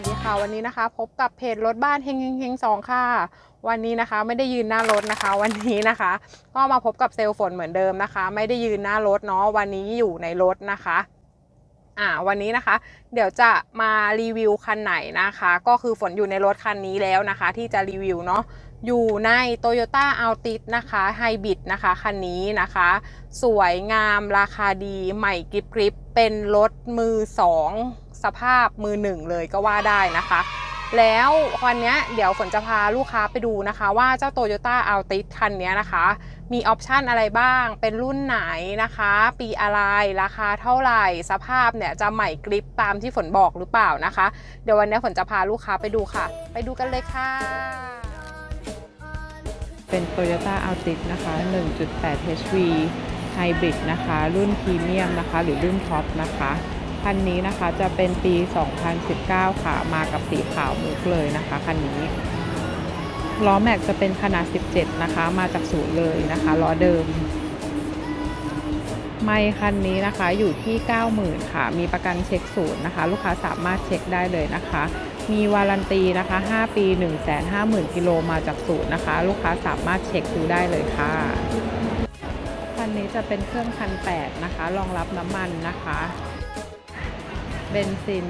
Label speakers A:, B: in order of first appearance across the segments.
A: วัสดีค่ะวันนี้นะคะ พบกับเพจรถบ้านเฮงเฮงเฮงสองค่ะ วันนี้นะคะไม่ได้ยืนหน้ารถนะคะ วันนี้นะคะ ก็มาพบกับเซลล์ฝนเหมือนเดิมนะคะ ไม่ได้ยืนหน้ารถเนาะวันนี้อยู่ในรถนะคะอ่าวันนี้นะคะ เดี๋ยวจะมารีวิวคันไหนนะคะ ก็คือฝนอยู่ในรถคันนี้แล้วนะคะ ที่จะรีวิวเนาะอยู่ใน Toyota Altis นะคะไฮบริดนะคะคันนี้นะคะ สวยงามราคาดีใหม่กริบกริบเป็นรถมือสอง สภาพมือหนึ่งเลยก็ว่าได้นะคะ แล้วคันนี้เดี๋ยวฝนจะพาลูกค้าไปดูนะคะ ว่าเจ้า Toyota Altis คันนี้นะคะ มีออปชันอะไรบ้าง เป็นรุ่นไหนนะคะ ปีอะไรราคาเท่าไหร่ สภาพเนี่ยจะใหม่กริปตามที่ฝนบอกหรือเปล่านะคะ เดี๋ยววันนี้ฝนจะพาลูกค้าไปดูค่ะ ไปดูกันเลยค่ะ
B: เป็น Toyota Altis นะคะ 1.8 HV Hybrid นะคะ รุ่นพรีเมียมนะคะ หรือรุ่นท็อปนะคะ คันนี้นะคะจะเป็นปี 2019 ค่ะ มากับสีขาวมุกเลยนะคะคันนี้ล้อแม็กจะเป็นขนาด 17 นะคะ มาจากศูนย์เลยนะคะล้อเดิม ไม่คันนี้นะคะอยู่ที่ 90,000 ค่ะ มีประกันเช็คศูนย์นะคะ ลูกค้าสามารถเช็คได้เลยนะคะ มีวารันตีนะคะ 5 ปี 150,000 กิโลมาจากศูนย์นะคะ ลูกค้าสามารถเช็คดูได้เลยค่ะคันนี้จะเป็นเครื่องพันแปดนะคะ รองรับน้ำมันนะคะ เบนซิน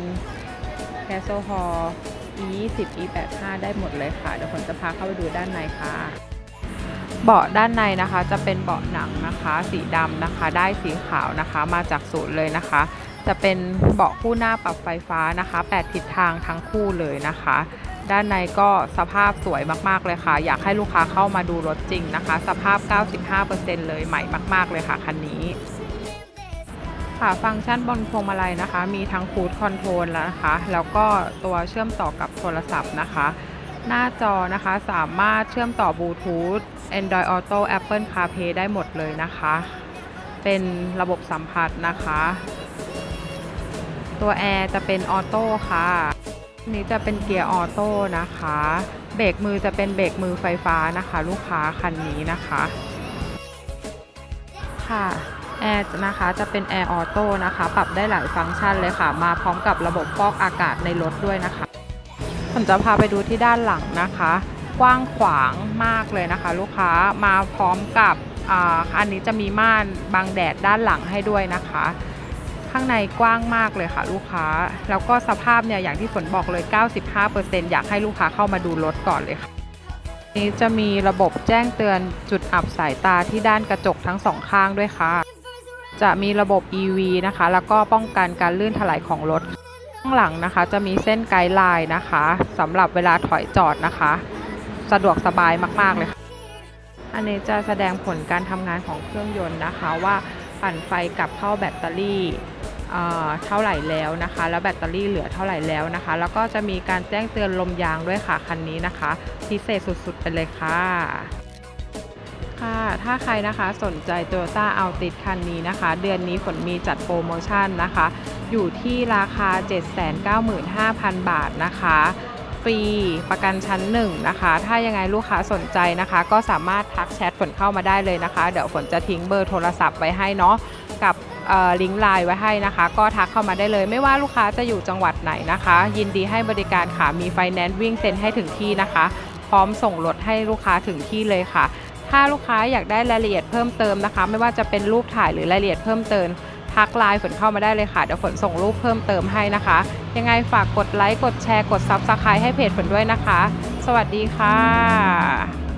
B: แก๊สโซฮอล์ E20 E85 ได้หมดเลยค่ะ เดี๋ยวผมจะพาเข้าไปดูด้านในค่ะ เบาะด้านในนะคะจะเป็นเบาะหนังนะคะ สีดำนะคะ ได้สีขาวนะคะมาจากศูนย์เลยนะคะ จะเป็นเบาะคู่หน้าปรับไฟฟ้านะคะ 8 ทิศทางทั้งคู่เลยนะคะ ด้านในก็สภาพสวยมากๆเลยค่ะ อยากให้ลูกค้าเข้ามาดูรถจริงนะคะ สภาพ 95%เลยใหม่มาก ๆเลยค่ะคันนี้ ค่ะฟังก์ชันบนพวงมาลัยนะคะ มีทั้งคูดคอนโทรลแล้วนะคะ แล้วก็ตัวเชื่อมต่อกับโทรศัพท์นะคะ หน้าจอนะคะสามารถเชื่อมต่อบลูทูธ Android Auto Apple CarPlay ได้หมดเลยนะคะ เป็นระบบสัมผัสนะคะ ตัวแอร์จะเป็นออโต้ค่ะอันนี้จะเป็นเกียร์ออโต้นะคะ เบรกมือจะเป็นเบรกมือไฟฟ้านะคะ ลูกค้าคันนี้นะคะ ค่ะ แอร์นะคะจะเป็นแอร์ออโต้นะคะ ปรับได้หลายฟังก์ชันเลยค่ะ มาพร้อมกับระบบฟอกอากาศในรถด้วยนะคะผมจะพาไปดูที่ด้านหลังนะคะ กว้างขวางมากเลยนะคะ ลูกค้ามาพร้อมกับอ,อันนี้จะมีม่านบังแดดด้านหลังให้ด้วยนะคะ ข้างในกว้างมากเลยค่ะ ลูกค้า แล้วก็สภาพเนี่ยอย่างที่ฝนบอกเลย 95%อยากให้ลูกค้าเข้ามาดูรถก่อนเลยค่ะนี้จะมีระบบแจ้งเตือนจุดอับสายตาที่ด้านกระจกทั้งสองข้างด้วยค่ะ จะมีระบบ EV นะคะ แล้วก็ป้องกันการลื่นถลายของรถ ข้างหลังนะคะ จะมีเส้นไกด์ไลน์นะคะสำหรับเวลาถอยจอดนะคะ สะดวกสบายมาก ๆ เลยค่ะ อันนี้จะแสดงผลการทำงานของเครื่องยนต์นะคะว่าปั่นไฟกลับเข้าแบตเตอรี่เอ่อเท่าไหร่แล้วนะคะ แล้วแบตเตอรี่เหลือเท่าไหร่แล้วนะคะ แล้วก็จะมีการแจ้งเตือนลมยางด้วยค่ะคันนี้นะคะ พิเศษสุดๆไปเลยค่ะ ค่ะ ถ้าใครนะคะสนใจ Toyota Altis คันนี้นะคะ เดือนนี้ฝนมีจัดโปรโมชั่นนะคะ อยู่ที่ราคา 795,000 บาทนะคะฟรีประกันชั้นหนึ่งนะคะ ถ้ายังไงลูกค้าสนใจนะคะ ก็สามารถทักแชทฝนเข้ามาได้เลยนะคะ เดี๋ยวฝนจะทิ้งเบอร์โทรศัพท์ไว้ให้เนาะกับลิงก์ไลน์ไว้ให้นะคะ ก็ทักเข้ามาได้เลย ไม่ว่าลูกค้าจะอยู่จังหวัดไหนนะคะ ยินดีให้บริการค่ะมีไฟแนนซ์วิ่งเซ็นให้ถึงที่นะคะ พร้อมส่งรถให้ลูกค้าถึงที่เลยค่ะ ถ้าลูกค้าอยากได้รายละเอียดเพิ่มเติมนะคะ ไม่ว่าจะเป็นรูปถ่ายหรือรายละเอียดเพิ่มเติมทักไลน์ฝนเข้ามาได้เลยค่ะเดี๋ยวฝนส่งรูปเพิ่มเติมให้นะคะ ยังไงฝากกดไลค์กดแชร์กดซับสไครต์ให้เพจฝนด้วยนะคะ สวัสดีค่ะ